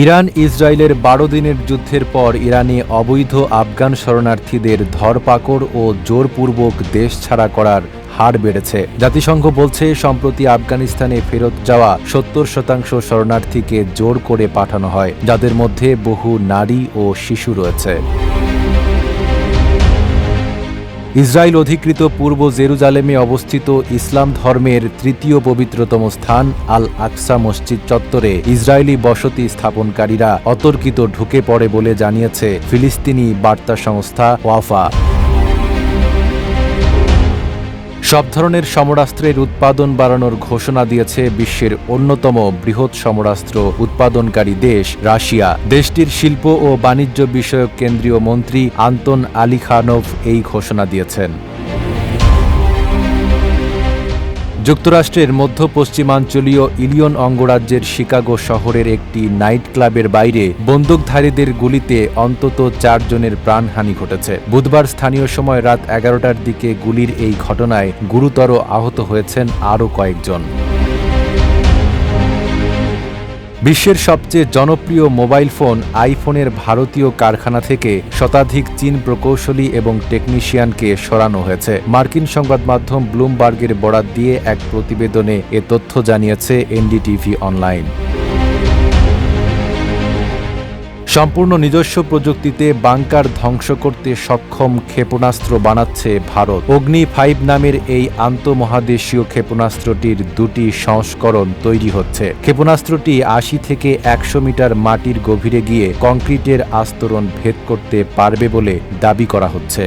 Iran ইসরায়েলের বারো দিনের যুদ্ধের পর ইরানে অবৈধ আফগান শরণার্থীদের ধরপাকড় ও জোরপূর্বক দেশ ছাড়া করার হার বেড়েছে। জাতিসংঘ বলছে, সম্প্রতি আফগানিস্তানে ফেরত যাওয়া সত্তর শতাংশ শরণার্থীকে জোর করে পাঠানো হয়, যাদের মধ্যে বহু নারী ও শিশু রয়েছে। ইসরায়েল অধিকৃত পূর্ব জেরুজালেমে অবস্থিত ইসলাম ধর্মের তৃতীয় পবিত্রতম স্থান আল আকসা মসজিদ চত্বরে ইসরায়েলি বসতি স্থাপনকারীরা অতর্কিত ঢুকে পড়ে বলে জানিয়েছে ফিলিস্তিনি বার্তা সংস্থা ওয়াফা। সব ধরনের সমরাস্ত্রের উৎপাদন বাড়ানোর ঘোষণা দিয়েছে বিশ্বের অন্যতম বৃহৎ সমরাস্ত্র উৎপাদনকারী দেশ, রাশিয়া। দেশটির শিল্প ও বাণিজ্য বিষয়ক কেন্দ্রীয় মন্ত্রী আন্তন আলিখানভ এই ঘোষণা দিয়েছেন। যুক্তরাষ্ট্রের মধ্য পশ্চিমাঞ্চলীয় ইলিয়ন অঙ্গরাজ্যের শিকাগো শহরের একটি নাইট ক্লাবের বাইরে বন্দুকধারীদের গুলিতে অন্তত চারজনের প্রাণহানি ঘটেছে। বুধবার স্থানীয় সময় রাত এগারোটার দিকে গুলির এই ঘটনায় গুরুতর আহত হয়েছেন আরও কয়েকজন। বিশ্বের সবচেয়ে জনপ্রিয় মোবাইল ফোন আইফোনের ভারতীয় কারখানা থেকে শতাধিক চীন প্রকৌশলী এবং টেকনিশিয়ানকে সরানো হয়েছে। মার্কিন সংবাদ মাধ্যম ব্লুমবার্গের বরাত দিয়ে এক প্রতিবেদনে এ তথ্য জানিয়েছে এনডিটিভি অনলাইন। সম্পূর্ণ নিজস্ব প্রযুক্তিতে বাংকার ধ্বংস করতে সক্ষম ক্ষেপণাস্ত্র বানাচ্ছে ভারত। অগ্নি ফাইভ নামের এই আন্তঃমহাদেশীয় ক্ষেপণাস্ত্রটির দুটি সংস্করণ তৈরি হচ্ছে। ক্ষেপণাস্ত্রটি আশি থেকে একশো মিটার মাটির গভীরে গিয়ে কংক্রিটের আস্তরণ ভেদ করতে পারবে বলে দাবি করা হচ্ছে।